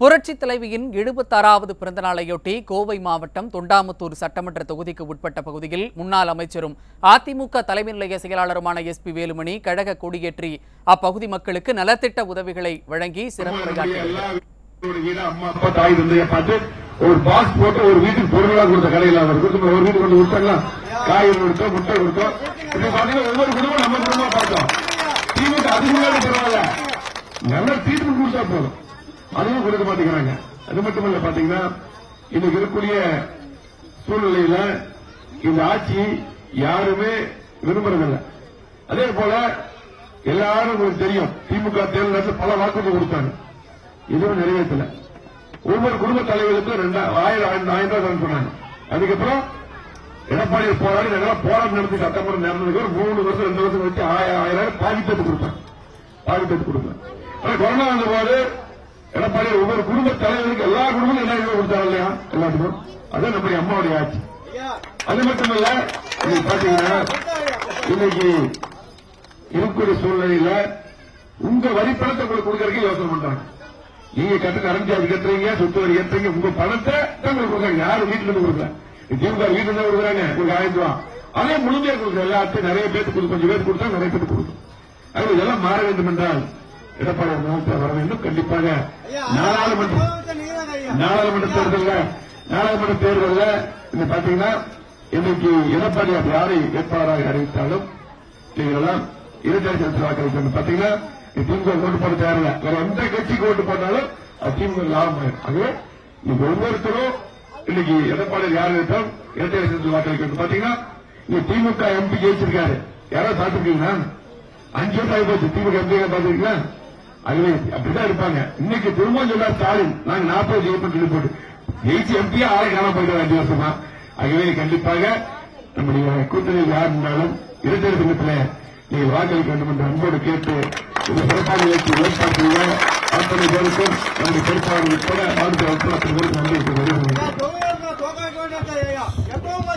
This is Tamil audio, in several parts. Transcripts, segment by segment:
புரட்சி தலைவியின் எழுபத்தாறாவது பிறந்தநாளையொட்டி கோவை மாவட்டம் தொண்டாமுத்தூர் சட்டமன்ற தொகுதிக்கு உட்பட்ட பகுதியில் முன்னாள் அமைச்சரும் அதிமுக தலைமை நிலைய செயலாளருமான எஸ் பி வேலுமணி கழக கொடியேற்றி அப்பகுதி மக்களுக்கு நலத்திட்ட உதவிகளை வழங்கி சிறப்புரையாற்றினார் ஒரு வீடு பாக்ஸ் போட்டு ஒரு வீட்டுக்கு பொருளாக கொடுத்த கடையில் அவர் கொடுத்து ஒரு வீட்டுக்கு கொண்டு கொடுத்தாங்களா? காய்கறி கொடுத்தோம் முட்டை கொடுத்தோம் இப்ப பாத்தீங்கன்னா ஒவ்வொரு குடும்பம் நம்ம குடும்பமா பார்த்தோம் திமுக அதுக்கு முன்னாடி பரவாயில்ல நல்ல ட்ரீட்மெண்ட் கொடுத்தா போதும். அதுவும் கொடுக்க மாட்டேங்கிறாங்க அது மட்டுமல்ல பாத்தீங்கன்னா இன்னைக்கு இருக்கக்கூடிய சூழ்நிலையில இந்த ஆட்சி யாருமே விரும்புறதில்லை. அதே போல எல்லாரும் உங்களுக்கு தெரியும் திமுக தேர்தல் பல வாக்குறுதி கொடுத்தாங்க. இதுவும் நிறைவேற்றல. ஒவ்வொரு குடும்ப தலைவர்களுக்கும் ரெண்டாயிரம் ஆயிரம் ஆயிரம் ரூபாய் சொன்னாங்க. அதுக்கப்புறம் எடப்பாடி போராடி நாங்களாம் போராட்டம் நடத்தி சட்டமன்றம் நடந்ததுக்கு ஒரு மூணு வருஷம் ரெண்டு வருஷம் வச்சு ஆயிரம் ஆயிரம் பாதிப்பேட்டு கொடுப்பேன் பாதிப்பேட்டு பாதி ஆனா கொரோனா வந்த போது எடப்பாடி ஒவ்வொரு குடும்ப தலைவருக்கு எல்லா குடும்பமும் என்ன கொடுத்தாங்க இல்லையா? எல்லாத்துக்கும். அதான் நம்முடைய அம்மாவுடைய ஆட்சி. அது மட்டுமல்ல இன்னைக்கு பாத்தீங்கன்னா இன்னைக்கு இருக்கக்கூடிய சூழ்நிலையில உங்க வரிப்பணத்தை உங்களுக்கு கொடுக்கறதுக்கு யோசனை பண்றாங்க. நீங்க கட்டு கரண்ட் சார்ஜ் கட்டுறீங்க சொத்து வரி கட்டுறீங்க உங்க பணத்தை உங்களுக்கு கொடுக்குறாங்க. யாரும் வீட்டுல இருந்து கொடுக்கல? திமுக வீட்டுல இருந்து கொடுக்குறாங்க. உங்களுக்கு ஆயிரம் ரூபாய். அதே முழுமையா கொடுக்குற எல்லாத்தையும் நிறைய பேருக்கு கொஞ்சம் பேர் கொடுத்தா நிறைய பேருக்கு கொடுக்கும். அது இதெல்லாம் மாற வேண்டும் என்றால் எடப்பாடி முகத்தை வர வேண்டும். கண்டிப்பாக நாடாளுமன்ற நாடாளுமன்ற தேர்தல்ல நாடாளுமன்ற தேர்தல்ல இந்த பாத்தீங்கன்னா இன்னைக்கு எடப்பாடி அப்படி யாரை வேட்பாளராக அறிவித்தாலும் இருபத்தி லட்சம் வாக்களிக்கணும் பாத்தீங்கன்னா இது திமுக ஓட்டு போட தேவையில்ல வேற எந்த கட்சிக்கு ஓட்டு போட்டாலும் அது திமுக லாபம் ஆயிடும் ஆகவே நீங்க ஒவ்வொருத்தரும் இன்னைக்கு எடப்பாடி யார் இருந்தாலும் இரட்டை லட்சத்தில் வாக்களிக்கணும் பாத்தீங்கன்னா இங்க திமுக எம்பி ஜெயிச்சிருக்காரு. யாராவது பார்த்துருக்கீங்களா? அஞ்சு வருஷம் ஆகி போச்சு. திமுக எம்பி பார்த்துருக்கீங்களா? அதுவே அப்படிதான் இருப்பாங்க. இன்னைக்கு திரும்பவும் சொல்றார் ஸ்டாலின் நாங்க நாற்பது ஜெயிப்போம் சொல்லி போட்டு ஜெயிச்சு எம்பியா ஆளை காண போயிட்டு அஞ்சு வருஷமா. ஆகவே கண்டிப்பாக நம்முடைய கூட்டணியில் யார் இருந்தாலும் இரட்டை தினத்தில் நீங்கள் வாக்களிக்க வேண்டும் என்று அன்போடு கேட்டு இந்த சிறப்பான நிகழ்ச்சி ஏற்பாடு செய்த அத்தனை பேருக்கும் நம்முடைய பொறுப்பாளர் உட்பட ஆளுநர் உட்பட அத்தனை பேருக்கு நன்றி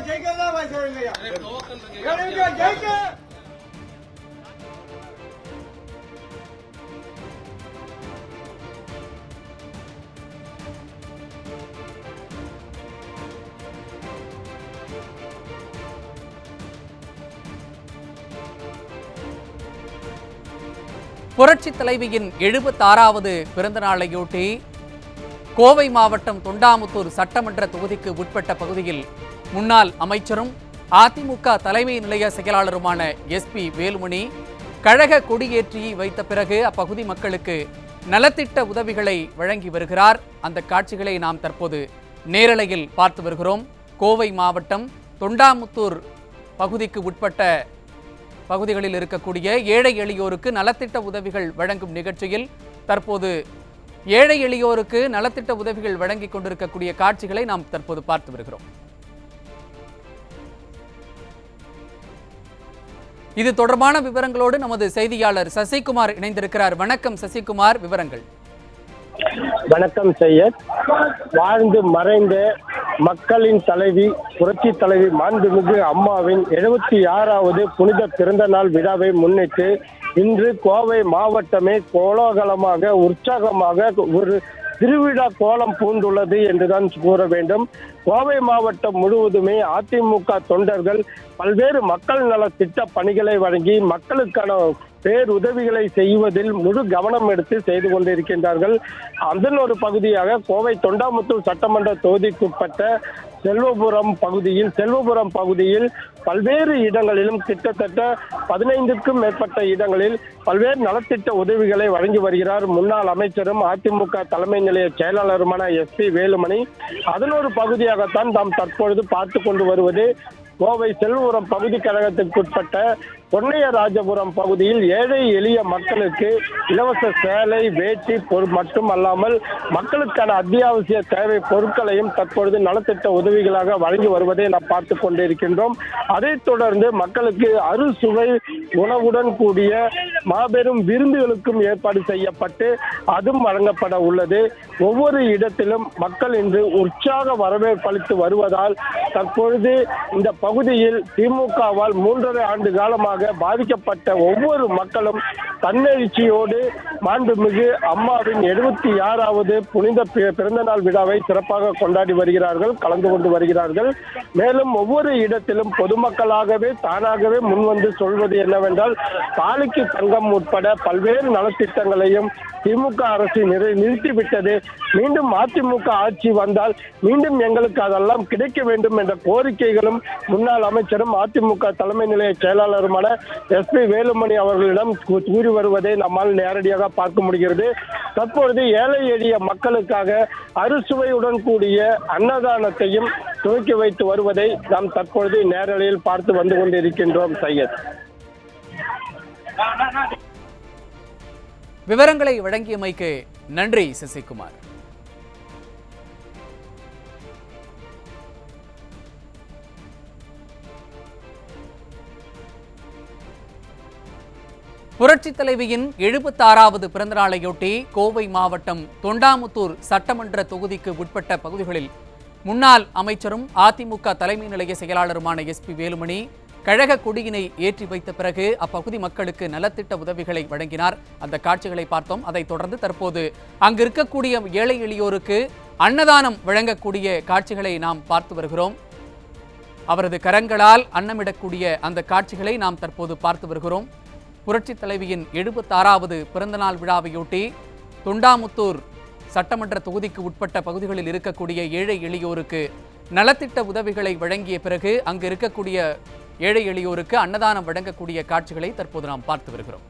ஜெயிக்கிறதா ஜெயிக்க புரட்சி தலைவியின் எழுபத்தாறாவது பிறந்த நாளையொட்டி கோவை மாவட்டம் தொண்டாமுத்தூர் சட்டமன்ற தொகுதிக்கு உட்பட்ட பகுதியில் முன்னாள் அமைச்சரும் அதிமுக தலைமை நிலைய செயலாளருமான எஸ்பி வேலுமணி கழக கொடியேற்றி வைத்த பிறகு அப்பகுதி மக்களுக்கு நலத்திட்ட உதவிகளை வழங்கி வருகிறார். அந்த காட்சிகளை நாம் தற்போது நேரலையில் பார்த்து வருகிறோம். கோவை மாவட்டம் தொண்டாமுத்தூர் பகுதிக்கு உட்பட்ட பகுதிகளில் இருக்கக்கூடிய ஏழை எளியோருக்கு நலத்திட்ட உதவிகள் வழங்கும் நிகழ்ச்சியில் தற்போது ஏழை எளியோருக்கு நலத்திட்ட உதவிகள் வழங்கிக் கொண்டிருக்கக்கூடிய காட்சிகளை நாம் தற்போது பார்த்து வருகிறோம். இது தொடர்பான விவரங்களோடு நமது செய்தியாளர் சசிகுமார் இணைந்திருக்கிறார். வணக்கம் சசிகுமார் விவரங்கள். வணக்கம் செய்யத் வாழ்ந்து மறைந்த மக்களின் தலைவி புரட்சி தலைவி மாண்புமிகு அம்மாவின் எழுபத்தி ஆறாவது புனித பிறந்த நாள் விழாவை முன்னிட்டு இன்று கோவை மாவட்டமே கோலாகலமாக உற்சாகமாக ஒரு திருவிழா கோலம் பூண்டுள்ளது என்றுதான் கூற வேண்டும் கோவை மாவட்டம் முழுவதுமே அதிமுக தொண்டர்கள் பல்வேறு மக்கள் நல திட்ட பணிகளை வழங்கி மக்களுக்கான பேருதவிகளை செய்வதில் முழு கவனம் எடுத்து செய்து கொண்டிருக்கின்றார்கள். அதன் ஒரு பகுதியாக கோவை தொண்டாமுத்தூர் சட்டமன்ற தொகுதிக்குட்பட்ட செல்வபுரம் பகுதியில் செல்வபுரம் பகுதியில் பல்வேறு இடங்களிலும் கிட்டத்தட்ட பதினைந்துக்கும் மேற்பட்ட இடங்களில் பல்வேறு நலத்திட்ட உதவிகளை வழங்கி வருகிறார். முன்னாள் அமைச்சரும் அதிமுக தலைமை நிலைய செயலாளருமான எஸ் பி வேலுமணி. அதன் ஒரு பகுதியாக பகுதியாகத்தான் தாம் தற்பொழுது பார்த்து கொண்டு வருவது. கோவை செல்வபுரம் பகுதி கழகத்திற்குட்பட்ட பொன்னையராஜபுரம் பகுதியில் ஏழை எளிய மக்களுக்கு இலவச சேலை வேட்டி பொருள் மட்டுமல்லாமல் மக்களுக்கான அத்தியாவசிய தேவை பொருட்களையும் தற்பொழுது நலத்திட்ட உதவிகளாக வழங்கி வருவதை நாம் பார்த்து கொண்டிருக்கின்றோம். அதைத் தொடர்ந்து மக்களுக்கு அறுசுவை உணவுடன் கூடிய மாபெரும் விருந்துகளுக்கும் ஏற்பாடு செய்யப்பட்டு அதுவும் வழங்கப்பட உள்ளது. ஒவ்வொரு இடத்திலும் மக்கள் இன்று உற்சாக வரவேற்பளித்து வருவதால் தற்பொழுது இந்த பகுதியில் திமுகவால் மூன்றரை ஆண்டு காலமாக காரணமாக பாதிக்கப்பட்ட ஒவ்வொரு மக்களும் தன்னெழுச்சியோடு மாண்புமிகு அம்மாவின் எழுபத்தி ஆறாவது புனித பிறந்தநாள் விழாவை சிறப்பாக கொண்டாடி வருகிறார்கள் கலந்து கொண்டு வருகிறார்கள். மேலும் ஒவ்வொரு இடத்திலும் பொதுமக்களாகவே தானாகவே முன்வந்து சொல்வது என்னவென்றால் தாலிக்கு தங்கம் உட்பட பல்வேறு நலத்திட்டங்களையும் திமுக அரசு நிறை நிறுத்திவிட்டது. மீண்டும் அதிமுக ஆட்சி வந்தால் மீண்டும் எங்களுக்கு அதெல்லாம் கிடைக்க வேண்டும் என்ற கோரிக்கைகளும் முன்னாள் அமைச்சரும் அதிமுக தலைமை நிலைய செயலாளருமான எஸ்பி வேலுமணி அவர்களிடம் கூறி வருவதை நம்மால் நேரடியாக பார்க்க முடிகிறது. தற்பொழுது ஏழை எளிய மக்களுக்காக அறுசுவையுடன் கூடிய அன்னதானத்தையும் துவக்கி வைத்து வருவதை நாம் தற்பொழுது நேரலையில் பார்த்து வந்து கொண்டிருக்கின்றோம் சையத். விவரங்களை வழங்கியமைக்கு நன்றி சசிகுமார். புரட்சித் தலைவியின் எழுபத்தாறாவது பிறந்தநாளையொட்டி கோவை மாவட்டம் தொண்டாமுத்தூர் சட்டமன்ற தொகுதிக்கு உட்பட்ட பகுதிகளில் முன்னாள் அமைச்சரும் அதிமுக தலைமை நிலைய செயலாளருமான எஸ்பி வேலுமணி கழக கொடியினை ஏற்றி வைத்த பிறகு அப்பகுதி மக்களுக்கு நலத்திட்ட உதவிகளை வழங்கினார். அந்த காட்சிகளை பார்த்தோம். அதைத் தொடர்ந்து தற்போது அங்கு இருக்கக்கூடிய ஏழை எளியோருக்கு அன்னதானம் வழங்கக்கூடிய காட்சிகளை நாம் பார்த்து வருகிறோம். அவரது கரங்களால் அன்னமிடக்கூடிய அந்த காட்சிகளை நாம் தற்போது பார்த்து வருகிறோம். புரட்சித் தலைவியின் எழுபத்தாறாவது பிறந்தநாள் விழாவையொட்டி தொண்டாமுத்தூர் சட்டமன்ற தொகுதிக்கு உட்பட்ட பகுதிகளில் இருக்கக்கூடிய ஏழை எளியோருக்கு நலத்திட்ட உதவிகளை வழங்கிய பிறகு அங்கு இருக்கக்கூடிய ஏழை எளியோருக்கு அன்னதானம் வழங்கக்கூடிய காட்சிகளை தற்போது நாம் பார்த்து வருகிறோம்.